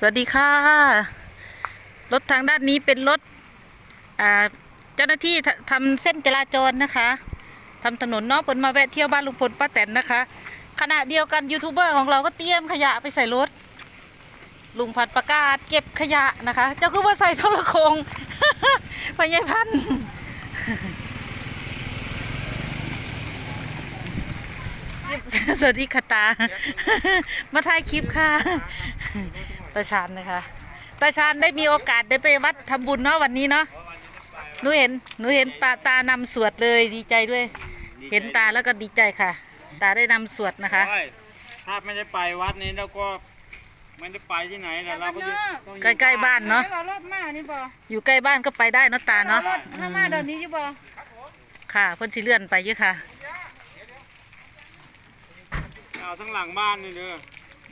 สวัสดีค่ะ รถทางด้านนี้เป็นรถเจ้าหน้าที่ททำเส้นจราจรนะคะทำถนนเนอกผลมาแวะเที่ยวบ้านลุงพลป้าแตนนะคะ ขณะเดียวกันยูทูบเบอร์ของเราก็เตรียมขยะไปใส่รถ ลุงพัดประกาศเก็บขยะนะคะ เจ้าคือว่าใส่ทรโคงพญายพันสวัสดีค่ะตา มาถ่ายคลิปค่ะาชานนะคะตาชานได้มีโอกาสได้ไปวัดทำบุญเนาะวันนี้เนาะหนูเห็นหนูเห็นปาตานำสวดเลยดีใจด้วย เห็นตาแล้วก็ดีใจค่ะ ตาได้นำสวดนะคะใช่ถ้าไม่ได้ไปวัดนี้เราก็ไม่ได้ไปที่ไหนแต่เราก็จะต้องอยู่ใกล้ๆบ้านเนาะไม่ว่ารอบมานี่บ่อยู่ใกล้บ้านก็ไปได้เนาะตาเนาะรถถ้ามาเดี๋ยวนี้อยู่บ่ค่ะเพิ่นสิเลื่อนไปเยอะค่ะเอาทั้งหลังบ้านนี่เด้อ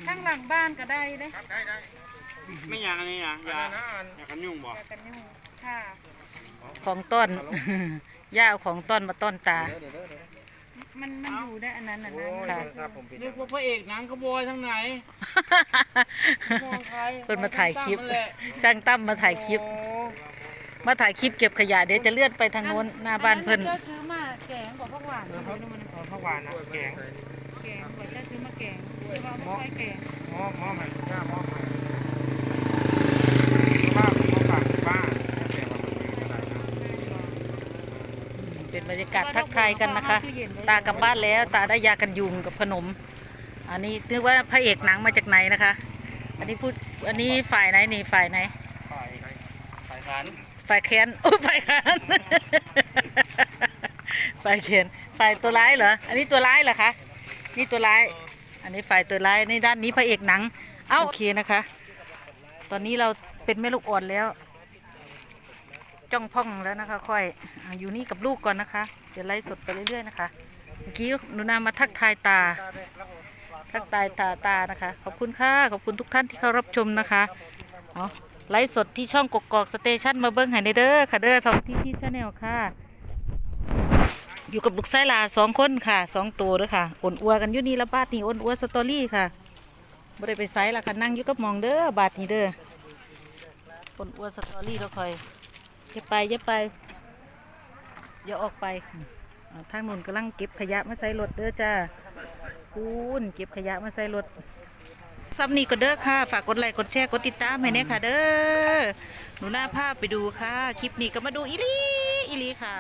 ทั้งหลังบ้านก็ได้เด้ไม่อย่างอันนี้อะอย่าอย่ากันยุ่งบ่แต่กันยุ่งค่ะของต้น ย่าเอาของต้นมาต้นตามันมันอยู่ได้อันนั้นอันนั้นค่ะนึกว่าพระเอกหนังขบอยทั้งไหนมองใครเพิ่นมาถ่ายคลิปนั่นแหละช่างตั้มมาถ่ายคลิป โอ้มาถ่ายคลิปเก็บขยะเดี๋ยวจะเลื่อนไปทางโน้นหน้าบ้านเพิ่น อัก็ซื้อมาแกงบอกผักหวาน เขาเขาเขาหวานนะแกง มอยแกงหม้อหม้อใหม่หน้าม้อใหม่บ้านเขาฝากบ้าแต่ว่ามันมีอะไรนะเป็นบรรยากาศทักทายกันนะคะ ตากลับบ้านแล้วตาได้ยากันยุงกับขนม อันนี้นึกว่าพระเอกหนังมาจากไหนนะคะ อันนี้พูดอันนี้ฝ่ายไหนนี่ฝ่ายไหน ฝ่ายฝ่ายขันฝ่ายแค้นโอ้ฝ่ายค้านฝ่ายแค้นฝ่ายตัวร้ายเหรอ อันนี้ตัวร้ายเหรอคะ นี่ตัวร้าย อันนี้ฝ่ายตัวร้ายในด้านนี้พระเอกหนัง เอ้าโอเคนะคะ ตอนนี้เราเป็นแม่ลูกอ่อนแล้ว จ้องพ่องแล้วนะคะ ค่อยอยู่นี่กับลูกก่อนนะคะ เดี๋ยวไล่สดไปเรื่อยๆนะคะ เมื่อกี้หนูนามาทักทายตา ทักทายตาตานะคะ ขอบคุณค่ะ ขอบคุณทุกท่านที่เข้ารับชมนะคะ เอาไลฟ์สดที่ช่องกกอกสเตชันมาเบิ้งให้ในเด้อค่ะเด้อสองที่ที่ชาแนลค่ะ อยู่กับลูกไส้ลาสองคนค่ะสองตัวด้วยค่ะอ่อนอัวกันอยู่นี่ละบาทนี่อ่อนอัวสตอรี่ค่ะบ่ได้ไปไซละค่ะนั่งอยู่กับมองเด้อบาทนี่เด้ออ่อนอัวสตอรี่เราคอยอย่าไปอย่าไปอย่าออกไปทางนู้นกำลังเก็บขยะมาใส่รถเด้อจ้าคูณเก็บขยะมาใส่รถซับนี่ก็เด้อค่ะ ฝากกดไลค์กดแชร์กดติดตามให้เนี่ยค่ะ เด้อหนูหน้าภาพไปดูค่ะ คลิปนี้ก็มาดูอีลีอีลีค่ะ